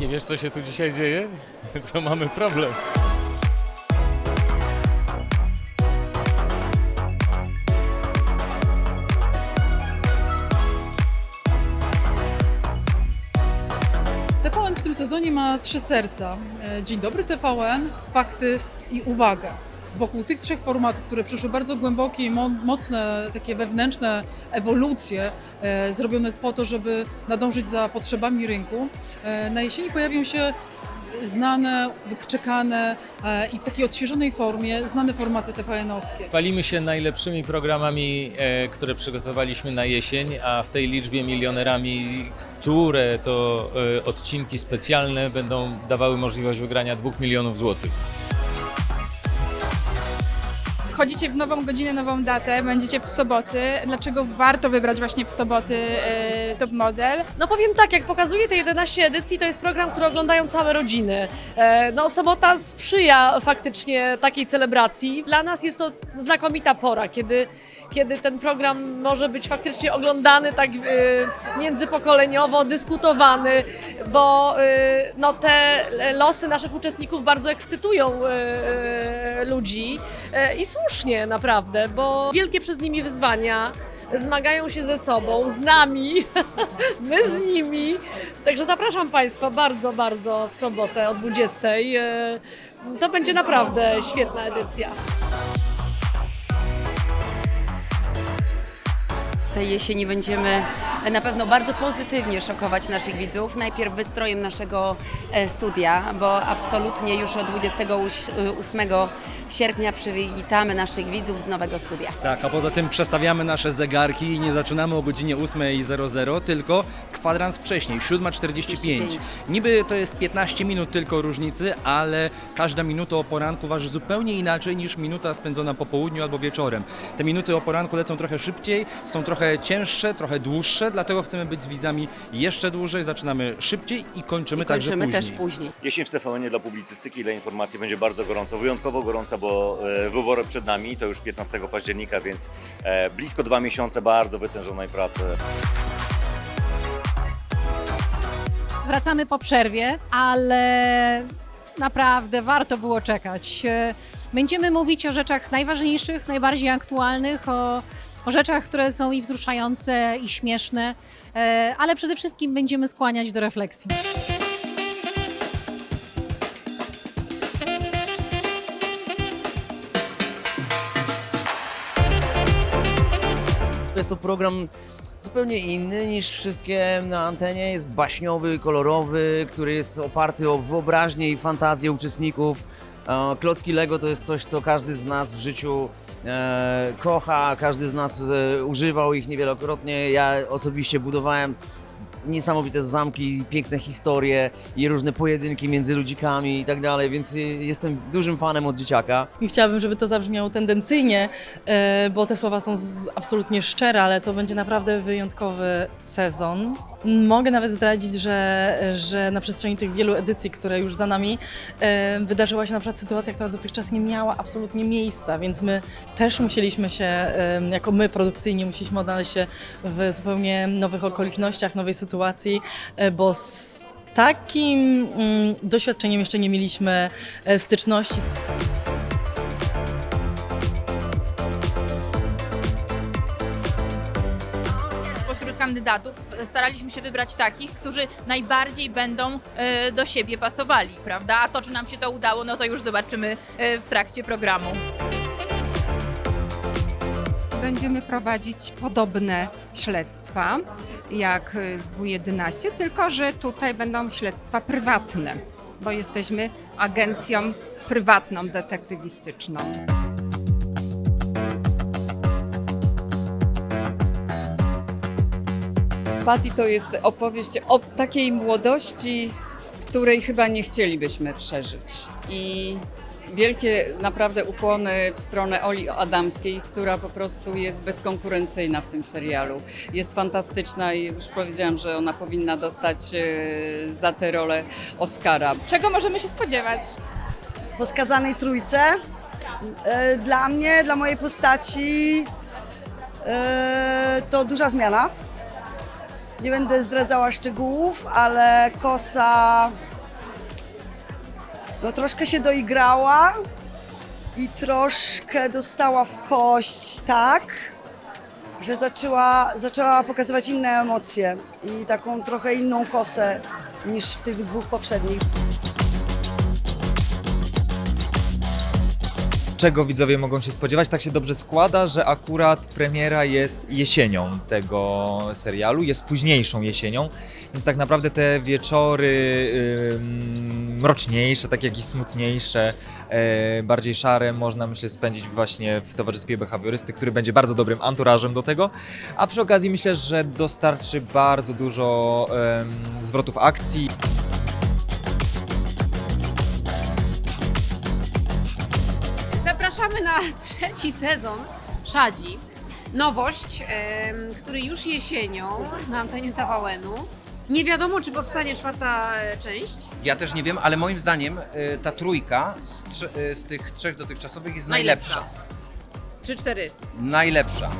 Nie wiesz, co się tu dzisiaj dzieje? To mamy problem. TVN w tym sezonie ma trzy serca. E, Dzień dobry TVN, fakty i uwaga. Wokół tych trzech formatów, które przeszły bardzo głębokie i mo- mocne, takie wewnętrzne ewolucje, e, zrobione po to, żeby nadążyć za potrzebami rynku, e, na jesieni pojawią się znane, czekane e, i w takiej odświeżonej formie znane formaty TVN-owskie. Chwalimy się najlepszymi programami, e, które przygotowaliśmy na jesień, a w tej liczbie milionerami, które to e, odcinki specjalne będą dawały możliwość wygrania 2 milionów złotych. Wchodzicie w nową godzinę, nową datę, będziecie w soboty. Dlaczego warto wybrać właśnie w soboty e, top model? No powiem tak, jak pokazuje te 11 edycji, to jest program, który oglądają całe rodziny. E, No sobota sprzyja faktycznie takiej celebracji. Dla nas jest to znakomita pora, kiedy, kiedy ten program może być faktycznie oglądany tak e, międzypokoleniowo, dyskutowany, bo e, no, te losy naszych uczestników bardzo ekscytują e, e, ludzi e, i słusznie naprawdę, bo wielkie przed nimi wyzwania, zmagają się ze sobą, z nami, my z nimi. Także zapraszam Państwa bardzo, bardzo w sobotę o 20. E, To będzie naprawdę świetna edycja. Tej jesieni będziemy na pewno bardzo pozytywnie szokować naszych widzów. Najpierw wystrojem naszego e, studia, bo absolutnie już od 28 sierpnia przywitamy naszych widzów z nowego studia. Tak, a poza tym przestawiamy nasze zegarki i nie zaczynamy o godzinie 8.00, tylko kwadrans wcześniej, 7.45. 45. Niby to jest 15 minut tylko różnicy, ale każda minuta o poranku waży zupełnie inaczej niż minuta spędzona po południu albo wieczorem. Te minuty o poranku lecą trochę szybciej, są trochę cięższe, trochę dłuższe, dlatego chcemy być z widzami jeszcze dłużej, zaczynamy szybciej i kończymy, I kończymy także też później. później. Jesień w TVN dla publicystyki i dla informacji będzie bardzo gorąco, wyjątkowo gorąca, bo e, wybory przed nami, to już 15 października, więc e, blisko dwa miesiące bardzo wytężonej pracy. Wracamy po przerwie, ale naprawdę warto było czekać. E, Będziemy mówić o rzeczach najważniejszych, najbardziej aktualnych, o, o rzeczach, które są i wzruszające, i śmieszne, e, ale przede wszystkim będziemy skłaniać do refleksji. Jest to program zupełnie inny niż wszystkie na antenie. Jest baśniowy, kolorowy, który jest oparty o wyobraźnię i fantazję uczestników. E, Klocki Lego to jest coś, co każdy z nas w życiu e, kocha, każdy z nas e, używał ich niewielokrotnie. Ja osobiście budowałem niesamowite zamki, piękne historie i różne pojedynki między ludzikami i tak dalej, więc jestem dużym fanem od dzieciaka. I chciałabym, żeby to zabrzmiało tendencyjnie, e, bo te słowa są absolutnie szczere, ale to będzie naprawdę wyjątkowy sezon. Mogę nawet zdradzić, że, że na przestrzeni tych wielu edycji, które już za nami, e, wydarzyła się na przykład sytuacja, która dotychczas nie miała absolutnie miejsca, więc my też musieliśmy się, e, jako my produkcyjnie, musieliśmy odnaleźć się w zupełnie nowych okolicznościach, nowej sytuacji, e, bo z takim mm, doświadczeniem jeszcze nie mieliśmy styczności. Kandydatów staraliśmy się wybrać takich, którzy najbardziej będą e, do siebie pasowali, prawda? A to, czy nam się to udało, no to już zobaczymy e, w trakcie programu. Będziemy prowadzić podobne śledztwa jak w W11, tylko że tutaj będą śledztwa prywatne, bo jesteśmy agencją prywatną detektywistyczną. Patty to jest opowieść o takiej młodości, której chyba nie chcielibyśmy przeżyć. I wielkie naprawdę ukłony w stronę Oli Adamskiej, która po prostu jest bezkonkurencyjna w tym serialu. Jest fantastyczna i już powiedziałam, że ona powinna dostać e, za tę rolę Oscara. Czego możemy się spodziewać? po skazanej trójce. E, Dla mnie, dla mojej postaci e, to duża zmiana. Nie będę zdradzała szczegółów, ale kosa no troszkę się doigrała i troszkę dostała w kość tak, że zaczęła, zaczęła pokazywać inne emocje i taką trochę inną kosę niż w tych dwóch poprzednich. Czego widzowie mogą się spodziewać. Tak się dobrze składa, że akurat premiera jest jesienią tego serialu, jest późniejszą jesienią, więc tak naprawdę te wieczory ym, mroczniejsze, tak jak i smutniejsze, e, bardziej szare, można myślę spędzić właśnie w towarzystwie behawiorysty, który będzie bardzo dobrym anturażem do tego, a przy okazji myślę, że dostarczy bardzo dużo em, zwrotów akcji. Zapraszamy na trzeci sezon Szadzi. Nowość, em, który już jesienią na antenie TVN-u. Nie wiadomo, czy powstanie czwarta e, część. Ja też nie wiem, ale moim zdaniem y, ta trójka z, trze- y, z tych trzech dotychczasowych jest Najlepsza. najlepsza. Czy cztery? Najlepsza.